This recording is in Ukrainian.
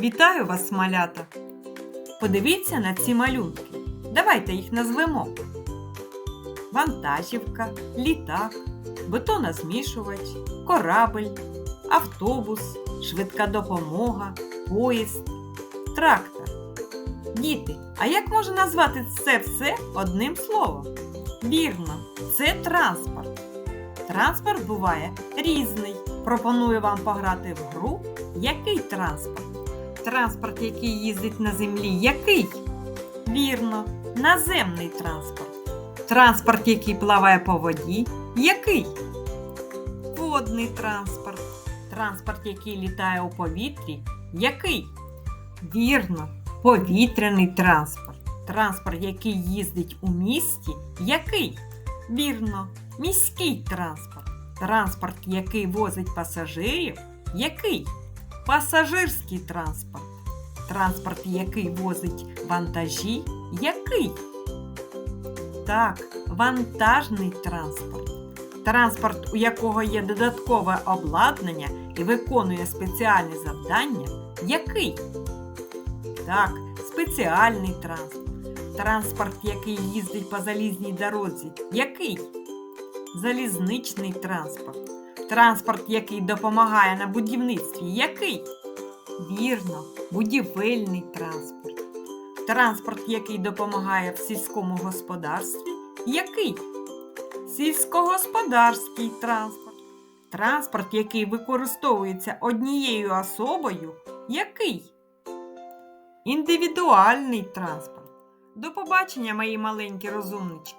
Вітаю вас, малята! Подивіться на ці малюнки. Давайте їх назвемо. Вантажівка, літак, бетонозмішувач, корабель, автобус, швидка допомога, поїзд, трактор. Діти, а як можна назвати це все одним словом? Вірно, це транспорт. Транспорт буває різний. Пропоную вам пограти в гру який транспорт? Транспорт, який їздить на землі, який? Вірно, наземний транспорт. Транспорт, який плаває по воді, який? Водний транспорт. Транспорт, який літає у повітрі, який? Вірно, повітряний транспорт. Транспорт, який їздить у місті, який? Вірно, міський транспорт. Транспорт, який возить пасажирів, який? Пасажирський транспорт. Транспорт, який возить вантажі, який? Так, вантажний транспорт. Транспорт, у якого є додаткове обладнання і виконує спеціальні завдання, який? Так, спеціальний транспорт. Транспорт, який їздить по залізній дорозі, який? Залізничний транспорт. Транспорт, який допомагає на будівництві, який? Вірно, будівельний транспорт. Транспорт, який допомагає в сільському господарстві, який? Сільськогосподарський транспорт. Транспорт, який використовується однією особою, який? Індивідуальний транспорт. До побачення, мої маленькі розумнички.